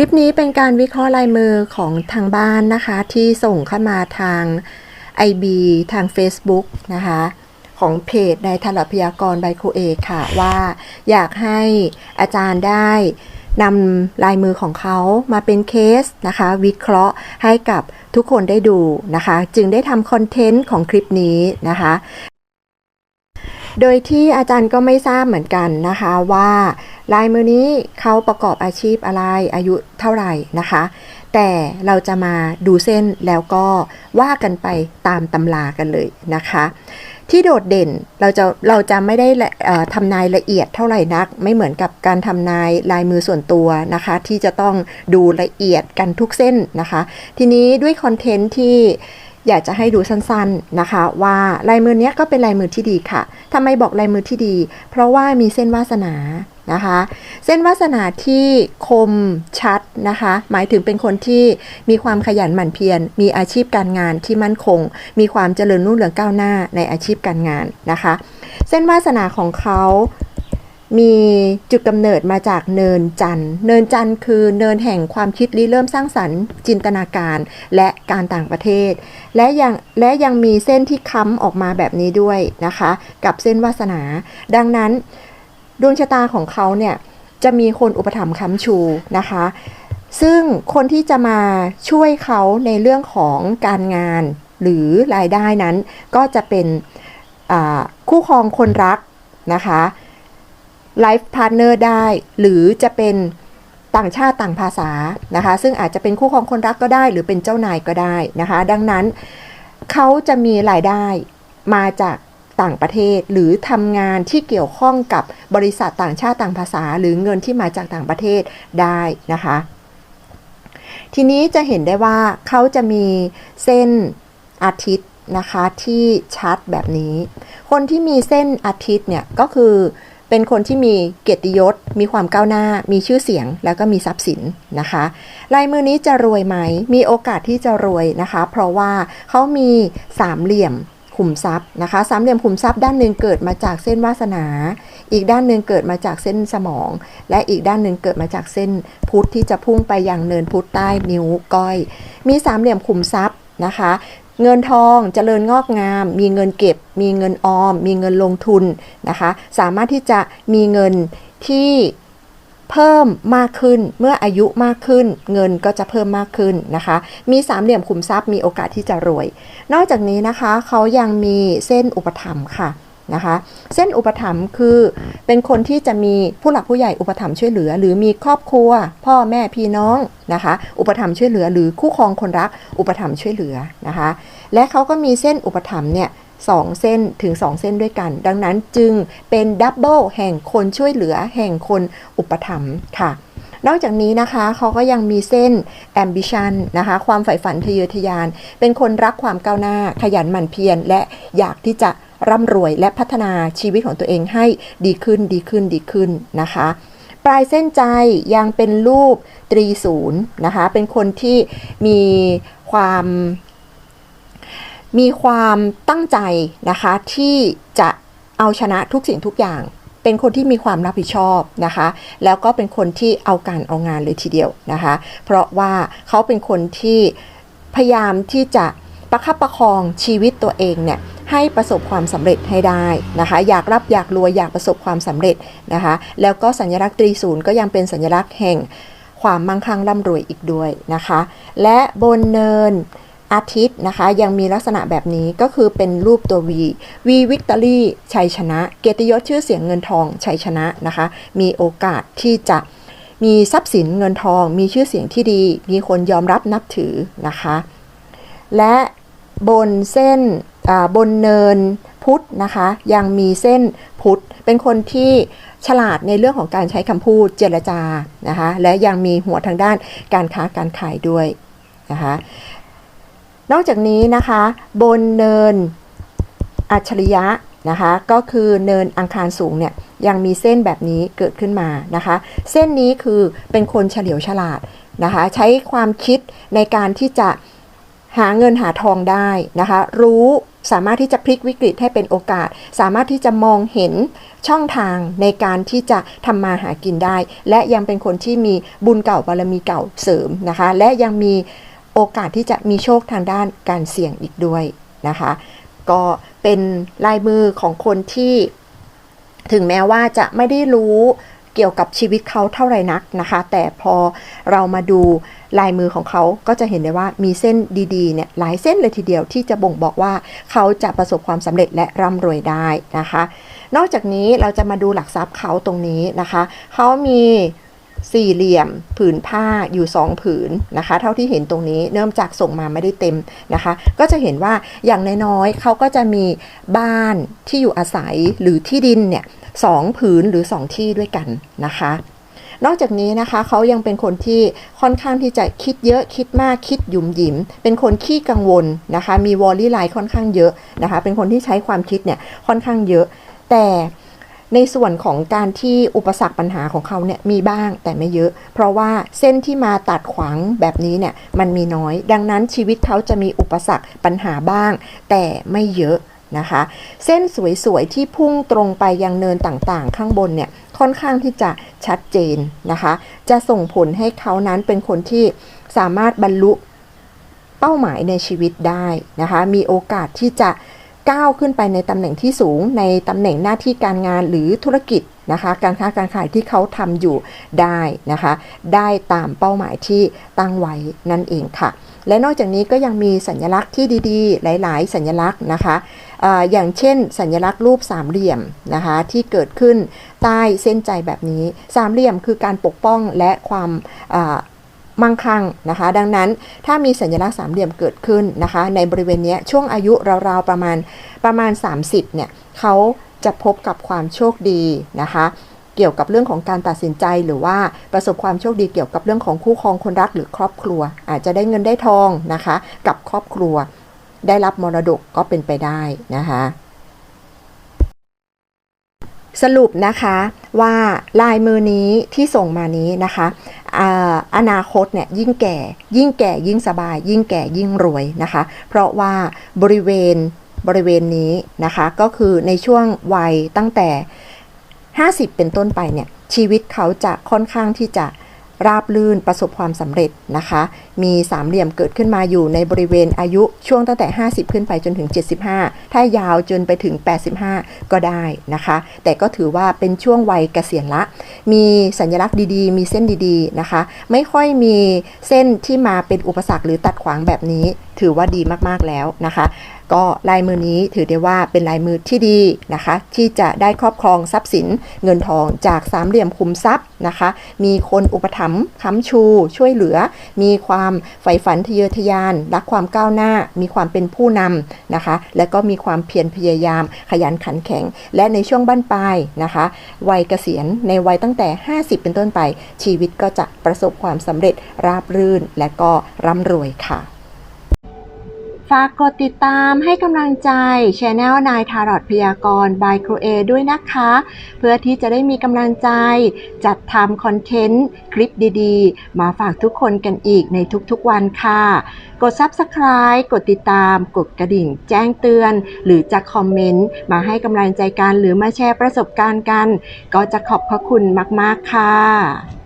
ลิปนี้เป็นการวิเคราะห์ลายมือของทางบ้านนะคะ ที่ส่งเข้ามาทาง IB ทาง Facebook นะคะ ของเพจในทลพยากรใบโคเอค่ะ ว่าอยากให้อาจารย์ได้นำลายมือของเขามาเป็นเคสนะคะ วิเคราะห์ให้กับทุกคนได้ดูนะคะ จึงได้ทำคอนเทนต์ของคลิปนี้นะคะ โดยที่อาจารย์ก็ไม่ทราบเหมือนกันนะคะว่าลายมือนี้เขาประกอบอาชีพอะไรอายุเท่าไหร่นะคะ แต่เราจะมาดูเส้นแล้วก็ว่ากันไปตามตำรากันเลยนะคะที่โดดเด่นเราจะเราจะไม่ได้ทำนายละเอียดเท่าไหร่นัก ไม่เหมือนกับการทำนายลายมือส่วนตัวนะคะ ที่จะต้องดูละเอียดกันทุกเส้นนะคะ ทีนี้ด้วยคอนเทนต์ที่ อยากจะให้ดูสั้นๆนะคะ ว่าลายมือเนี้ยก็เป็นลายมือที่ดีค่ะทำไมบอกลายมือที่ดี เพราะว่ามีเส้นวาสนานะคะ เส้นวาสนาที่คมชัดนะคะ หมายถึงเป็นคนที่มีความขยันหมั่นเพียร มีอาชีพการงานที่มั่นคง มีความเจริญรุ่งเรืองก้าวหน้าในอาชีพการงานนะคะ เส้นวาสนาของเขา มีจุดกำเนิดมาจากเนินจันเนินจันคือเนินแห่งความคิดริเริ่มสร้างสรรค์จินตนาการและการต่างประเทศ และยังและยังมีเส้นที่ค้ำออกมาแบบนี้ด้วยนะคะ กับเส้นวาสนา ดังนั้น ดวงชะตาของเขาเนี่ยจะมีคนอุปถัมภ์ค้ำชูนะคะ ซึ่งคนที่จะมาช่วยเขาในเรื่องของการงานหรือรายได้นั้นก็จะเป็นคู่ครองคนรักนะคะ ไลฟ์พาร์ทเนอร์ได้ หรือจะเป็นต่างชาติต่างภาษานะคะ ซึ่งอาจจะเป็นคู่ครองคนรักก็ได้ หรือเป็นเจ้านายก็ได้นะคะ ดังนั้นเขาจะมีรายได้มาจากต่างประเทศ หรือทำงานที่เกี่ยวข้องกับบริษัทต่างชาติต่างภาษา หรือเงินที่มาจากต่างประเทศได้นะคะ ทีนี้จะเห็นได้ว่าเขาจะมีเส้นอาทิตย์นะคะที่ชัดแบบนี้ คนที่มีเส้นอาทิตย์เนี่ยก็คือ เป็นคนที่มีเกียรติยศ มีความก้าวหน้า มีชื่อเสียง แล้วก็มีทรัพย์สินนะคะลายมือนี้จะรวยไหม มีโอกาสที่จะรวยนะคะ เพราะว่าเขามีสามเหลี่ยมขุมทรัพย์นะคะ สามเหลี่ยมขุมทรัพย์ด้านหนึ่งเกิดมาจากเส้นวาสนา อีกด้านหนึ่งเกิดมาจากเส้นสมอง และอีกด้านหนึ่งเกิดมาจากเส้นพุทธที่จะพุ่งไปยังเนินพุทธใต้นิ้วก้อย มีสามเหลี่ยมขุมทรัพย์นะคะ เงินทองเจริญงอกงาม มีเงินเก็บ มีเงินออม มีเงินลงทุนนะคะ สามารถที่จะมีเงินที่เพิ่มมากขึ้นเมื่ออายุมากขึ้น เงินก็จะเพิ่มมากขึ้นนะคะ มีสามเหลี่ยมขุมทรัพย์มีโอกาสที่จะรวย นอกจากนี้นะคะเขายังมีเส้นอุปถัมภ์ค่ะ นะคะ เส้นอุปถัมภ์คือเป็นคนที่จะมีผู้หลักผู้ใหญ่อุปถัมภ์ช่วยเหลือ หรือมีครอบครัว พ่อแม่พี่น้องนะคะ อุปถัมภ์ช่วยเหลือ หรือคู่ครองคนรักอุปถัมภ์ช่วยเหลือนะคะ และเขาก็มีเส้นอุปถัมภ์เนี่ยสองเส้นถึง2เส้นด้วยกัน ดังนั้นจึงเป็นดับเบิลแห่งคนช่วยเหลือแห่งคนอุปถัมภ์ค่ะนอกจากนี้นะคะเขาก็ยังมีเส้น ambition นะคะ ความใฝ่ฝันทะเยอทะยาน เป็นคนรักความก้าวหน้า ขยันหมั่นเพียรและอยากที่จะ ร่ำรวยและพัฒนาชีวิตของตัวเองให้ดีขึ้นดีขึ้นดีขึ้นนะคะ ปลายเส้นใจยังเป็นรูปตรีศูนย์นะคะ เป็นคนที่มีความมีความตั้งใจนะคะที่จะเอาชนะทุกสิ่งทุกอย่าง เป็นคนที่มีความรับผิดชอบนะคะ แล้วก็เป็นคนที่เอาการเอางานเลยทีเดียวนะคะ เพราะว่าเขาเป็นคนที่พยายามที่จะประคับประคองชีวิตตัวเองเนี่ย ให้ประสบความสำเร็จให้ได้นะคะ อยากรับอยากรวยอยากประสบความสำเร็จนะคะ แล้วก็สัญลักษณ์ตรีศูนย์ก็ยังเป็นสัญลักษณ์แห่งความมั่งคั่งร่ำรวยอีกด้วยนะคะ และบนเนินอาทิตย์นะคะ ยังมีลักษณะแบบนี้ก็คือเป็นรูปตัว V V Victory ชัยชนะ เกียรติยศชื่อเสียงเงินทองชัยชนะนะคะ มีโอกาสที่จะมีทรัพย์สินเงินทอง มีชื่อเสียงที่ดี มีคนยอมรับนับถือนะคะ และบนเส้น บนเนินพุทธนะคะ ยังมีเส้นพุทธเป็นคนที่ฉลาดในเรื่องของการใช้คำพูดเจรจานะคะ และยังมีหัวทางด้านการค้าการขายด้วยนะคะ นอกจากนี้นะคะ บนเนินอัจฉริยะนะคะก็คือเนินอังคารสูงเนี่ยยังมีเส้นแบบนี้เกิดขึ้นมานะคะ เส้นนี้คือเป็นคนเฉลียวฉลาดนะคะ ใช้ความคิดในการที่จะหาเงินหาทองได้นะคะ รู้ สามารถที่จะพลิกวิกฤตให้เป็นโอกาส สามารถที่จะมองเห็นช่องทางในการที่จะทำมาหากินได้ และยังเป็นคนที่มีบุญเก่าบารมีเก่าเสริมนะคะ และยังมีโอกาสที่จะมีโชคทางด้านการเสี่ยงอีกด้วยนะคะ ก็เป็นลายมือของคนที่ถึงแม้ว่าจะไม่ได้รู้ เกี่ยวกับชีวิตเขาเท่าไรนักนะคะ แต่พอเรามาดูลายมือของเขาก็จะเห็นได้ว่ามีเส้นดีๆเนี่ยหลายเส้นเลยทีเดียวที่จะบ่งบอกว่าเขาจะประสบความสำเร็จและร่ำรวยได้นะคะ นอกจากนี้เราจะมาดูหลักทรัพย์เขาตรงนี้นะคะ เขามี สี่เหลี่ยม ผืนผ้าอยู่สองผืนนะคะ เท่าที่เห็นตรงนี้เนื่องจากส่งมาไม่ได้เต็มนะคะ ก็จะเห็นว่าอย่างน้อยๆเขาก็จะมีบ้านที่อยู่อาศัยหรือที่ดินเนี่ยสองผืนหรือสองที่ด้วยกันนะคะนอกจากนี้นะคะเขายังเป็นคนที่ค่อนข้างที่จะคิดเยอะคิดมากคิดหยุมหยิม เป็นคนขี้กังวลนะคะ มีวอลลี่ไลน์ค่อนข้างเยอะนะคะ เป็นคนที่ใช้ความคิดเนี่ยค่อนข้างเยอะ แต่ ในส่วนของการที่อุปสรรคปัญหาของเขาเนี่ยมีบ้างแต่ไม่เยอะ เพราะว่าเส้นที่มาตัดขวางแบบนี้เนี่ยมันมีน้อย ดังนั้นชีวิตเขาจะมีอุปสรรคปัญหาบ้าง แต่ไม่เยอะนะคะ เส้นสวยๆที่พุ่งตรงไปยังเนินต่างๆ ข้างบนเนี่ยค่อนข้างที่จะชัดเจนนะคะ จะส่งผลให้เขานั้นเป็นคนที่สามารถบรรลุเป้าหมายในชีวิตได้นะคะ มีโอกาสที่จะ ก้าวขึ้นไปในตำแหน่งที่สูง ในตำแหน่งหน้าที่การงานหรือธุรกิจนะคะการค้าการขายที่เขาทำอยู่ได้นะคะ ได้ตามเป้าหมายที่ตั้งไว้นั่นเองค่ะ และนอกจากนี้ก็ยังมีสัญลักษณ์ที่ดีๆ หลาย ๆ สัญลักษณ์นะคะออย่างเช่น สัญลักษณ์รูปสามเหลี่ยมนะคะที่เกิดขึ้นใต้เส้นใจแบบนี้ สามเหลี่ยมคือการปกป้องและความ มั่งคั่งนะคะ ดังนั้นถ้ามีสัญลักษณ์สามเหลี่ยมเกิดขึ้นนะคะ ในบริเวณนี้ช่วงอายุราวๆประมาณประมาณ 30เนี่ยเขาจะพบกับความโชคดีนะคะเกี่ยวกับเรื่องของการตัดสินใจหรือว่าประสบความโชคดีเกี่ยวกับเรื่องของคู่ครองคนรักหรือครอบครัว อาจจะได้เงินได้ทองนะคะ กับครอบครัว ได้รับมรดกก็เป็นไปได้นะคะสรุปนะคะว่าลายมือนี้ที่ส่งมานี้นะคะ อนาคตเนี่ยยิ่งแก่ ยิ่งแก่ยิ่งสบาย ยิ่งแก่ยิ่งรวยนะคะ เพราะว่าบริเวณบริเวณนี้นะคะ ก็คือในช่วงวัยตั้งแต่ 50 เป็นต้นไปเนี่ยชีวิตเขาจะค่อนข้างที่จะ ราบลื่นประสบความสำเร็จนะคะ มีสามเหลี่ยมเกิดขึ้นมาอยู่ในบริเวณอายุช่วงตั้งแต่ 50 ขึ้นไปจนถึง 75 ถ้ายาวจนไปถึง 85 ก็ได้นะคะ แต่ก็ถือว่าเป็นช่วงวัยเกษียณละ มีสัญลักษณ์ดีๆ มีเส้นดีๆนะคะ ไม่ค่อยมีเส้นที่มาเป็นอุปสรรคหรือตัดขวางแบบนี้ ถือว่าดีมากๆแล้วนะคะ ก็ลายมือนี้ถือได้ว่าเป็นลายมือที่ดีนะคะ ที่จะได้ครอบครองทรัพย์สินเงินทองจากสามเหลี่ยมคุมทรัพย์นะคะ มีคนอุปถัมภ์ค้ำชู ช่วยเหลือ มีความใฝ่ฝันทะเยอทะยาน รักความก้าวหน้า มีความเป็นผู้นำนะคะ และก็มีความเพียรพยายาม ขยันขันแข็ง และในช่วงบั้นปลายนะคะ วัยเกษียณในวัยตั้งแต่ 50 เป็นต้นไป ชีวิตก็จะประสบความสำเร็จราบรื่นและก็ร่ำรวยค่ะ ฝากกดติดตามให้กำลังใจช anel นายทารอดพยากรณ์ by ครูเอด้วยนะคะ เพื่อที่จะได้มีกำลังใจ จัดทำคอนเทนต์ คลิปดีๆ มาฝากทุกคนกันอีกในทุกๆวันค่ะ กด Subscribe กดติดตาม กดกระดิ่ง แจ้งเตือน หรือจะคอมเมนต์ มาให้กำลังใจกันหรือมาแชร์ประสบการณ์กัน ก็จะขอบพระคุณมากๆค่ะ